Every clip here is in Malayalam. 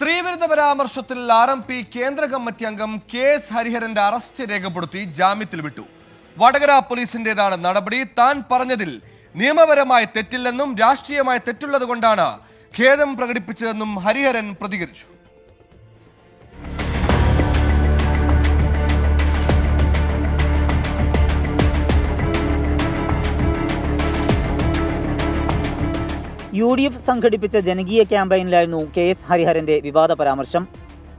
സ്ത്രീവിരുദ്ധ പരാമർശത്തിൽ ആർ എം പി കേന്ദ്ര കമ്മിറ്റി അംഗം കെ എസ് ഹരിഹരന്റെ അറസ്റ്റ് രേഖപ്പെടുത്തി ജാമ്യത്തിൽ വിട്ടു. വടകര പോലീസിന്റേതാണ് നടപടി. താൻ പറഞ്ഞതിൽ നിയമപരമായ തെറ്റില്ലെന്നും രാഷ്ട്രീയമായ തെറ്റുള്ളതുകൊണ്ടാണ് ഖേദം പ്രകടിപ്പിച്ചതെന്നും ഹരിഹരൻ പ്രതികരിച്ചു. യു ഡി എഫ് സംഘടിപ്പിച്ച ജനകീയ ക്യാമ്പയിനിലായിരുന്നു കെ എസ് ഹരിഹരന്റെ വിവാദ പരാമർശം.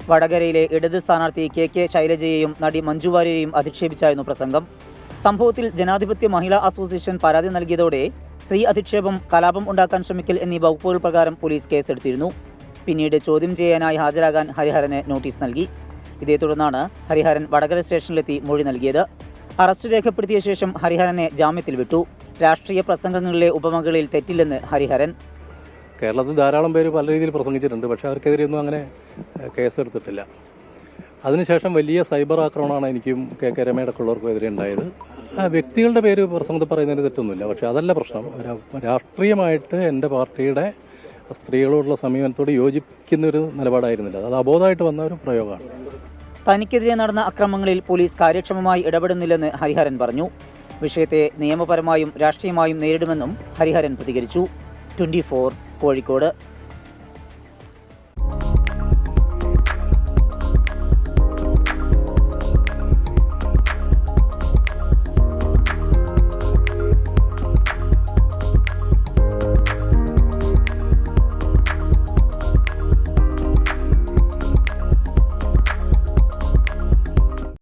വടകരയിലെ ഇടത് സ്ഥാനാർത്ഥി കെ കെ ശൈലജയെയും നടി മഞ്ജു വാര്യരെയും അധിക്ഷേപിച്ചായിരുന്നു പ്രസംഗം. സംഭവത്തിൽ ജനാധിപത്യ മഹിളാ അസോസിയേഷൻ പരാതി നൽകിയതോടെ സ്ത്രീ അധിക്ഷേപം കലാപം ഉണ്ടാക്കാൻ ശ്രമിക്കൽ എന്നീ വകുപ്പുകൾ പ്രകാരം പോലീസ് കേസെടുത്തിരുന്നു. പിന്നീട് ചോദ്യം ചെയ്യാനായി ഹാജരാകാൻ ഹരിഹരന് നോട്ടീസ് നൽകി. ഇതേ തുടർന്നാണ് ഹരിഹരൻ വടകര സ്റ്റേഷനിലെത്തി മൊഴി നൽകിയത്. അറസ്റ്റ് രേഖപ്പെടുത്തിയ ശേഷം ഹരിഹരനെ ജാമ്യത്തിൽ വിട്ടു. രാഷ്ട്രീയ പ്രസംഗങ്ങളിലെ ഉപമകളിൽ തെറ്റില്ലെന്ന് ഹരിഹരൻ. കേരളത്തിൽ ധാരാളം പേര് പല രീതിയിൽ പ്രസംഗിച്ചിട്ടുണ്ട് പക്ഷേ അവർക്കെതിരെയൊന്നും അങ്ങനെ കേസെടുത്തിട്ടില്ല. അതിനുശേഷം വലിയ സൈബർ ആക്രമണമാണ് എനിക്കും കെ കെ രമയടക്കമുള്ളവർക്കും എതിരെ ഉണ്ടായത്. ആ വ്യക്തികളുടെ പേര് പ്രസംഗത്തിൽ പറയുന്നതിന് തെറ്റൊന്നുമില്ല പക്ഷെ അതല്ല പ്രശ്നം. രാഷ്ട്രീയമായിട്ട് എന്റെ പാർട്ടിയുടെ സ്ത്രീകളോടുള്ള സമീപനത്തോട് യോജിക്കുന്ന ഒരു നിലപാടായിരുന്നില്ല. അത് അബോധമായിട്ട് വന്ന ഒരു പ്രയോഗമാണ്. തനിക്കെതിരെ നടന്ന അക്രമങ്ങളിൽ പോലീസ് കാര്യക്ഷമമായി ഇടപെടുന്നില്ലെന്ന് ഹരിഹരൻ പറഞ്ഞു. വിഷയത്തെ നിയമപരമായും രാഷ്ട്രീയമായും നേരിടുമെന്നും ഹരിഹരൻ പ്രതികരിച്ചു. ട്വന്റി കോഴിക്കോട്.